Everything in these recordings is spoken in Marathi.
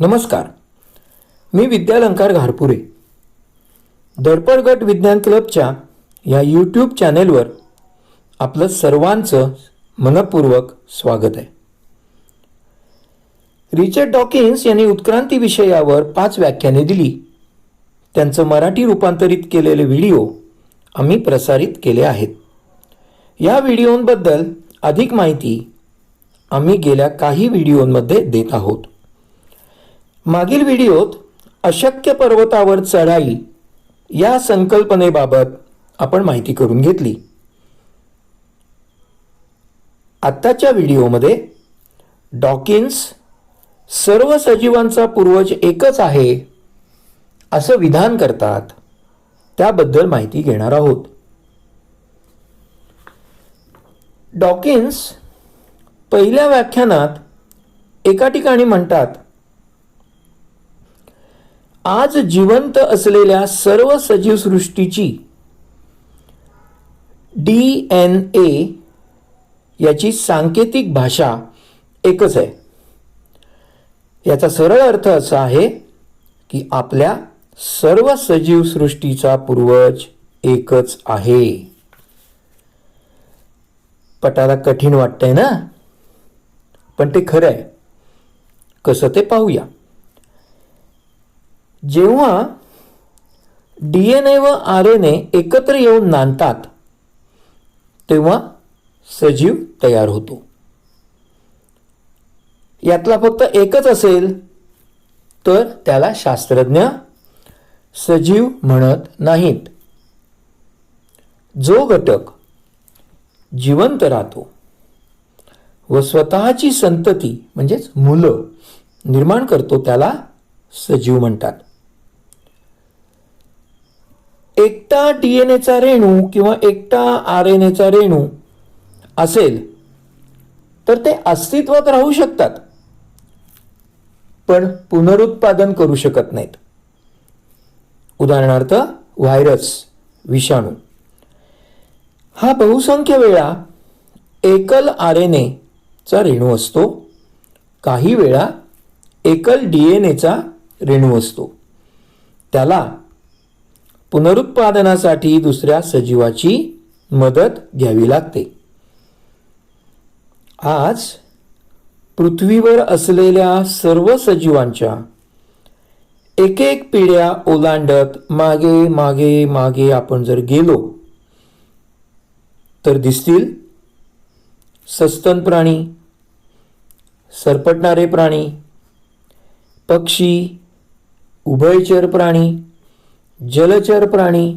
नमस्कार. मी विद्यालंकार घारपुरे. दडपडगट विज्ञान क्लबच्या या यूट्यूब चॅनेलवर आपलं सर्वांचं मनपूर्वक स्वागत आहे. रिचर्ड डॉकिन्स यांनी उत्क्रांती विषयावर पाच व्याख्याने दिली. त्यांचं मराठी रूपांतरित केलेले व्हिडिओ आम्ही प्रसारित केले आहेत. या व्हिडिओंबद्दल अधिक माहिती आम्ही गेल्या काही व्हिडिओंमध्ये देत आहोत. मागील व्हिडिओत अशक्य पर्वतावर चढाई या संकल्पनेबाबत आपण माहिती करून घेतली. आत्ताच्या व्हिडिओमध्ये डॉकिन्स सर्व सजीवांचा पूर्वज एकच आहे असं विधान करतात. त्याबद्दल माहिती घेणार आहोत. डॉकिन्स पहिल्या व्याख्यानात एका ठिकाणी म्हणतात आज जिवंत असलेल्या सर्व सजीव सृष्टीची डी एन ए याची सांकेतिक भाषा एकच आहे. याचा सरळ अर्थ असा आहे की आपल्या सर्व सजीव सृष्टीचा पूर्वज एकच आहे. पटाला कठीण वाटतंय ना? पण ते खरं आहे कसं ते पाहूया. जेव्हा डी एन ए व आर एन ए एकत्र येऊन नांदतात तेव्हा सजीव तयार होतो. यातला फक्त एकच असेल तर त्याला शास्त्रज्ञ सजीव म्हणत नाहीत. जो घटक जिवंत राहतो व स्वतःची संतती म्हणजेच मुलं निर्माण करतो त्याला सजीव म्हणतात. एकटा डी एन एचा रेणू किंवा एकटा आर एन एचा रेणू असेल तर ते अस्तित्वात राहू शकतात. पण पुनरुत्पादन करू शकत नाहीत. उदाहरणार्थ व्हायरस विषाणू. हा बहुसंख्य वेळा एकल आर एन एचा रेणू असतो. काही वेळा एकल डी एन एचा रेणू असतो. त्याला पुनरुत्पादनासाठी दुसऱ्या सजीवाची मदत घ्यावी लागते. आज पृथ्वीवर असलेल्या सर्व सजीवांच्या एक एक पिढ्या ओलांडत मागे मागे मागे आपण जर गेलो तर दिसतील सस्तन प्राणी सरपटणारे प्राणी पक्षी उभयचर प्राणी जलचर प्राणी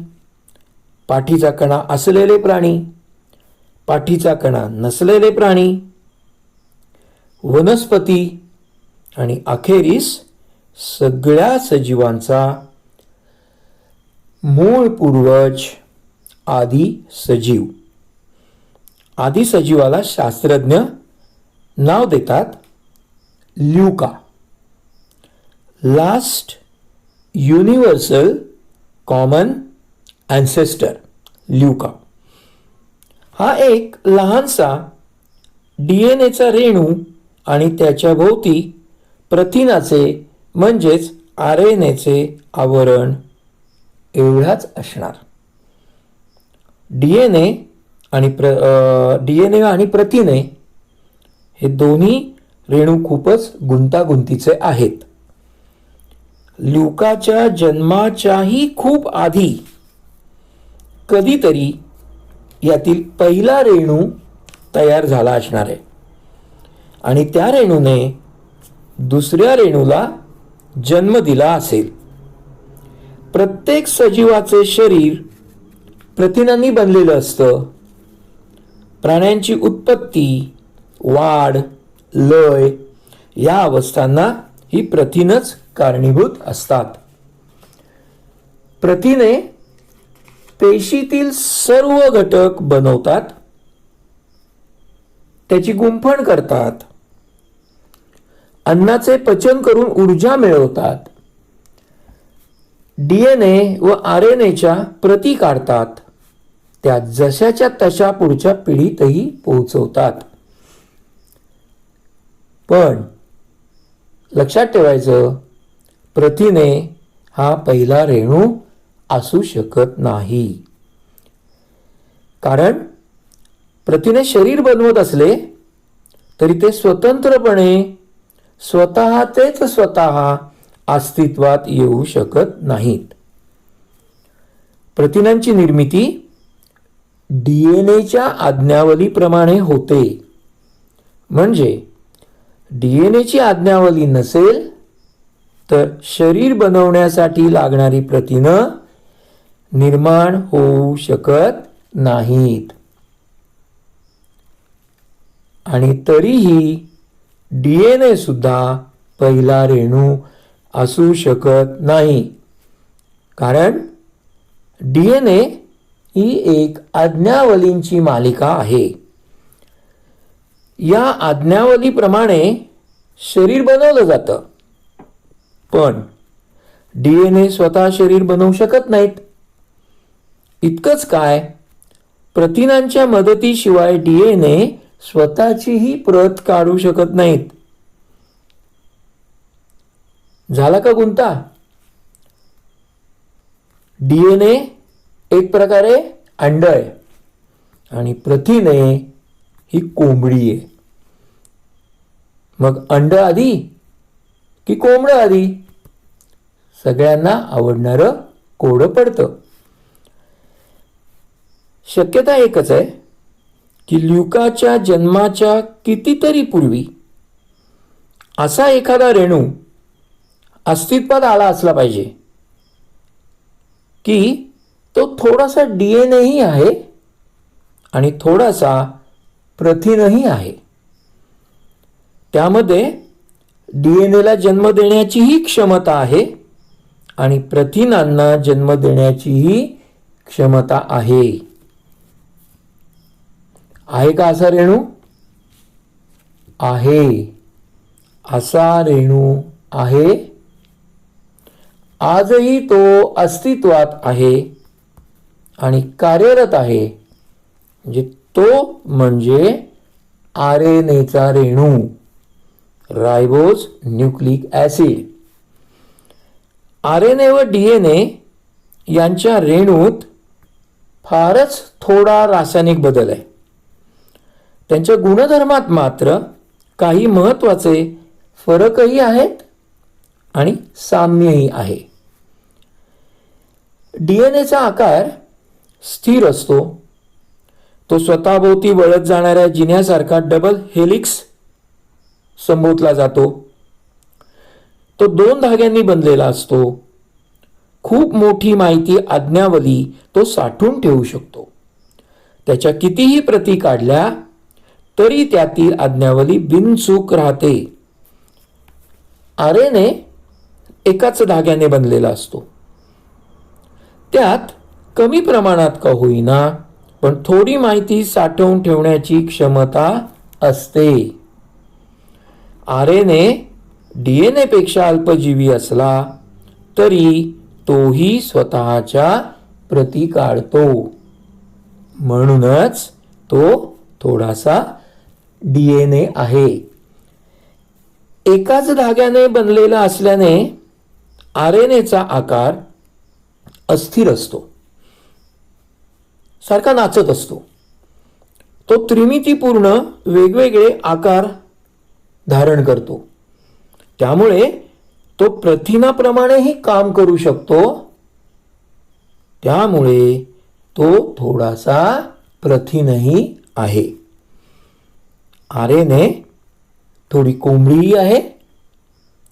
पाठीचा कणा असलेले प्राणी पाठीचा कणा नसलेले प्राणी वनस्पती आणि अखेरीस सगळ्या सजीवांचा मूळ पूर्वज आदी सजीव. आदी सजीवाला शास्त्रज्ञ नाव देतात LUCA. Last universal common ancestor LUCA हा एक लहानसा डी एन एचा रेणू आणि त्याच्या भोवती प्रथिनाचे म्हणजेच आर एन एचे आवरण एवढाच असणार. डी एन ए आणि प्र डी एन ए आणि प्रथिने हे दोन्ही रेणू खूपच गुंतागुंतीचे आहेत. ल्युकाच्या जन्माच्याही खूप आधी कधीतरी यातील पहिला रेणू तयार झाला असणार आहे. आणि त्या रेणूने दुसऱ्या रेणूला जन्म दिला असेल. प्रत्येक सजीवाचे शरीर प्रथिनांनी बनलेलं असतं. प्राण्यांची उत्पत्ती वाढ लय या अवस्थांना ही प्रथिनच कारणीभूत असतात. प्रथिने पेशीतील सर्व घटक बनवतात. त्याची गुंफण करतात. अन्नाचे पचन करून ऊर्जा मिळवतात. डीएनए व आर एन एच्या प्रती काढतात. त्या जशाच्या तशा पुढच्या पिढीतही पोहोचवतात. पण लक्षात ठेवायचं प्रथिने हा पहिला रेणू असू शकत नाही. कारण प्रथिने शरीर बनवत असले तरी ते स्वतंत्रपणे स्वतः तेच स्वतः अस्तित्वात येऊ शकत नाहीत. प्रथिनांची निर्मिती डी एन एच्या आज्ञावलीप्रमाणे होते. म्हणजे डी एन एची आज्ञावली नसेल तर शरीर बनवण्यासाठी लागणारी प्रथिनं निर्माण होऊ शकत नाहीत. आणि तरीही डी एन ए सुद्धा पहिला रेणू असू शकत नाही. कारण डी एन ए ही एक आज्ञावलींची मालिका आहे. या आज्ञावलीप्रमाणे शरीर बनवलं जातं. पण डी एन ए स्वतः शरीर बनवू शकत नाहीत. इतकंच काय? प्रथिनांच्या मदतीशिवाय डी एन ए स्वतःचीही प्रत काढू शकत नाहीत. झाला का गुंता? डी एन ए एक प्रकारे अंडय आणि प्रथिने ही कोंबडी आहे. मग अंड आधी की कोंबडं आधी. सगळ्यांना आवडणारं कोडं पडतं. शक्यता एकच आहे की ल्युकाच्या जन्माच्या कितीतरी पूर्वी असा एखादा रेणू अस्तित्वात आला असला पाहिजे की तो थोडासा डी एन एही आहे आणि थोडासा प्रथिनही आहे. त्यामध्ये डी एन एला जन्म देण्याचीही क्षमता आहे आणि प्रथिनांना जन्म देण्याचीही क्षमता आहे. आहे का असा रेणू? आहे. असा रेणू आहे. आजही तो अस्तित्वात आहे आणि कार्यरत आहे म्हणजे तो म्हणजे आर एन एचा रेणू. Ribose nucleic acid. R N A व डी एन ए यांच्या रेणूत फारच थोडा रासायनिक बदल आहे. त्यांच्या गुणधर्मात मात्र काही महत्त्वाचे फरकही आहेत आणि साम्यही आहे. डी एन एचा आकार स्थिर असतो. तो स्वतःभोवती वळत जाणाऱ्या जिन्यासारखा डबल हेलिक्स संबोधला जातो. तो दोन धाग्यांनी बनलेला असतो. खूप मोठी माहिती आज्ञावली तो साठवून ठेवू शकतो. त्याच्या कितीही प्रती काढल्या तरी त्यातील आज्ञावली बिनचूक राहते. आरेने एकाच धाग्याने बनलेला असतो. त्यात कमी प्रमाणात का होईना पण थोडी माहिती साठवून ठेवण्याची क्षमता असते. R N A D N एपेक्षा अल्पजीवी असला तरी तोही स्वतःच्या प्रती काढतो. म्हणूनच तो थोडासा डी एन ए आहे. एकाच धाग्याने बनलेला असल्याने आर एन एचा आकार अस्थिर असतो. सारखा नाचत असतो. तो त्रिमितीपूर्ण वेगवेगळे आकार धारण करतो. त्यामुळे तो प्रथिनाप्रमाणेही काम करू शकतो. त्यामुळे तो थोडासा प्रथिनही आहे. आर एन ए थोडी कोंबडीही आहे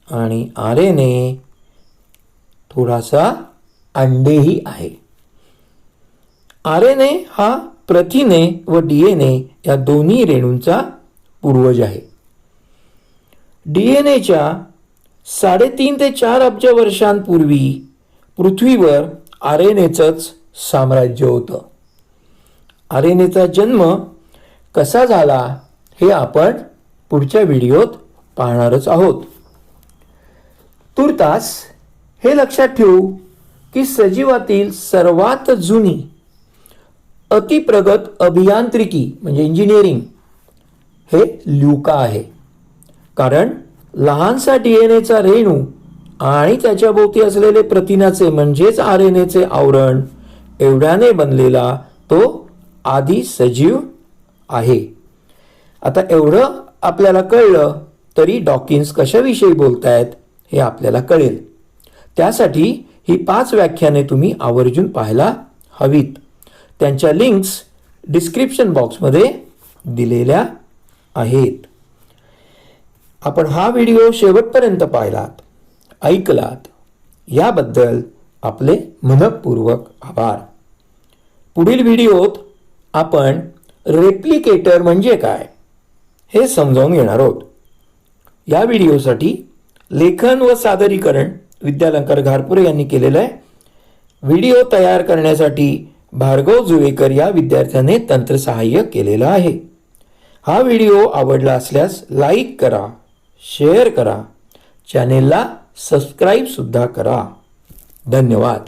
आणि आर एन ए थोडासा अंडेही आहे. आर एन ए हा प्रथिने व डी एन ए या दोन्ही रेणूंचा पूर्वज आहे. डी एन एच्या साडेतीन ते चार अब्ज वर्षांपूर्वी पृथ्वीवर आर एन एचंच साम्राज्य होतं. आर एन एचा जन्म कसा झाला हे आपण पुढच्या व्हिडिओत पाहणारच आहोत. तुर्तास हे लक्षात ठेवू की सजीवातील सर्वात जुनी अतिप्रगत अभियांत्रिकी म्हणजे इंजिनिअरिंग हे ल्युका आहे. कारण लहानसा डी एन एचा रेणू आणि त्याच्या भोवती असलेले प्रथिनाचे म्हणजेच आर एन एचे आवरण एवढ्याने बनलेला तो आधी सजीव आहे. आता एवढं आपल्याला कळलं तरी डॉकिन्स कशाविषयी बोलतायत हे आपल्याला कळेल. त्यासाठी ही पाच व्याख्याने तुम्ही आवर्जून पाहायला हवीत. त्यांच्या लिंक्स डिस्क्रिप्शन बॉक्समध्ये दिलेल्या आहेत. आपण हा व्हिडिओ शेवटपर्यंत पाहिलात ऐकलात याबद्दल आपले मनपूर्वक आभार. पुढील व्हिडिओत आपण रेप्लिकेटर म्हणजे काय हे समजावून घेणार आहोत. या व्हिडिओसाठी लेखन व सादरीकरण विद्यालंकार घारपुरे यांनी केलेलं आहे. व्हिडिओ तयार करण्यासाठी भार्गव जुवेकर या विद्यार्थ्याने तंत्रसहाय्य केलेलं आहे. हा व्हिडिओ आवडला असल्यास लाईक करा शेअर करा. चॅनेलला सबस्क्राईबसुद्धा करा. धन्यवाद.